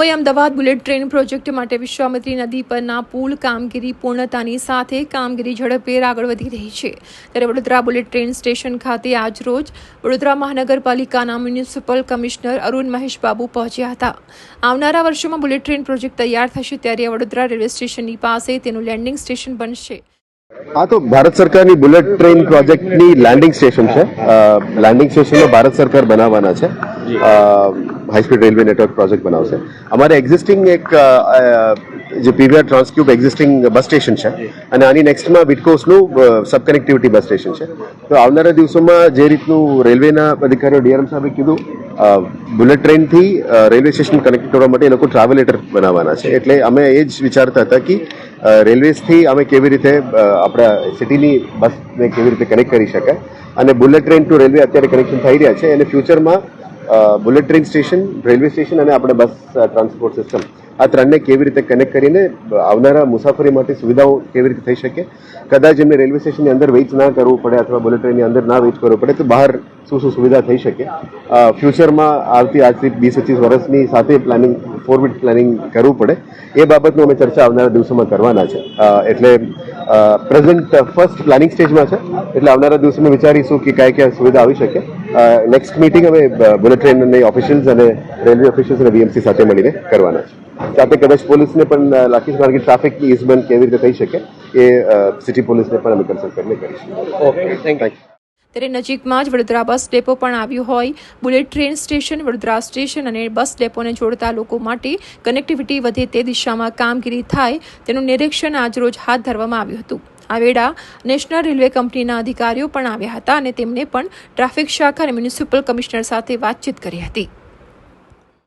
Mumbai Ahmedabad bullet train project માટે વિશ્વામિત્રી નદી પરના પુલ કામગીરી પૂર્ણતાની સાથે કામગીરી ઝડપભેર આગળ વધી રહી છે. ત્યારે વડોદરા બુલેટ ટ્રેન સ્ટેશન ખાતે આજરોજ વડોદરા મહાનગરપાલિકાના મ્યુનિસિપલ કમિશનર અરુણ મહેશ બાબુ પહોંચ્યા હતા. આવનારા વર્ષોમાં બુલેટ ટ્રેન પ્રોજેક્ટ તૈયાર થશે ત્યારે વડોદરા રેલવે સ્ટેશનની પાસે તેનું લેન્ડિંગ સ્ટેશન બનશે. આ તો ભારત સરકારની બુલેટ ટ્રેન પ્રોજેક્ટની લેન્ડિંગ સ્ટેશન છે. લેન્ડિંગ સ્ટેશનો ભારત સરકાર બનાવવાના છે. High speed railway network project બનાવશે અમારે એક્ઝિસ્ટિંગ એક જે PVR Transcube existing bus station છે અને આની નેક્સ્ટમાં વિટકોસનું સબ કનેક્ટિવિટી બસ સ્ટેશન છે તો આવનારા દિવસોમાં જે રીતનું રેલવેના અધિકારીઓ ડીઆરએમ સાહેબે કીધું બુલેટ ટ્રેનથી રેલવે સ્ટેશન કનેક્ટ કરવા માટે એ લોકો ટ્રાવેલેટર બનાવવાના છે એટલે અમે એ જ વિચારતા હતા કે રેલવેઝથી અમે કેવી રીતે આપણા સિટીની બસને કેવી રીતે કનેક્ટ કરી શકાય અને બુલેટ ટ્રેન ટુ રેલવે અત્યારે કનેક્શન થઈ રહ્યા છે અને ફ્યુચરમાં bullet train station railway station અને આપણે બસ ટ્રાન્સપોર્ટ સિસ્ટમ આ ત્રણને કેવી રીતે કનેક્ટ કરીને આવનારા મુસાફરી માટે સુવિધાઓ કેવી રીતે થઈ શકે? કદાચ એમને રેલવે સ્ટેશનની અંદર વેઇટ ના કરવું પડે અથવા બુલેટ ટ્રેનની અંદર ના વેઇટ કરવું પડે, તો બહાર શું શું સુવિધા થઈ શકે? ફ્યુચરમાં આવતી આજથી વીસ પચીસ વર્ષની સાથે પ્લાનિંગ ફોર પ્લાનિંગ કરવું પડે. એ બાબતનું અમે ચર્ચા આવનારા દિવસોમાં કરવાના છે. એટલે પ્રેઝન્ટ ફર્સ્ટ પ્લાનિંગ સ્ટેજમાં છે. એટલે આવનારા દિવસોમાં વિચારીશું કે કયા કયા સુવિધા આવી શકે. નેક્સ્ટ મીટિંગ અમે બુલેટ ટ્રેનની ઓફિશિયલ્સ અને રેલવે ઓફિશિયલ્સ અને વીએમસી સાથે મળીને કરવાના છે. સાથે કદાચ પોલીસને પણ અ, રાખીશ કારણ કે ટ્રાફિક ઇઝમેન્ટ કેવી રીતે થઈ શકે એ સિટી પોલીસને પણ અમે કન્સલ્ટ કરીને કરીશું. ઓકે થેન્ક યુ ત્યારે નજીકમાં જ વડોદરા બસ ડેપો પણ આવ્યું હોય. Bullet train station, Vadodara station અને બસ ડેપોને જોડતા લોકો માટે કનેક્ટિવિટી વધે તે દિશામાં કામગીરી થાય તેનું નિરીક્ષણ આજરોજ હાથ ધરવામાં આવ્યું હતું. આ વેળા નેશનલ રેલવે કંપનીના અધિકારીઓ પણ આવ્યા હતા અને તેમને પણ ટ્રાફિક શાખા અને મ્યુનિસિપલ કમિશનર સાથે વાતચીત કરી હતી.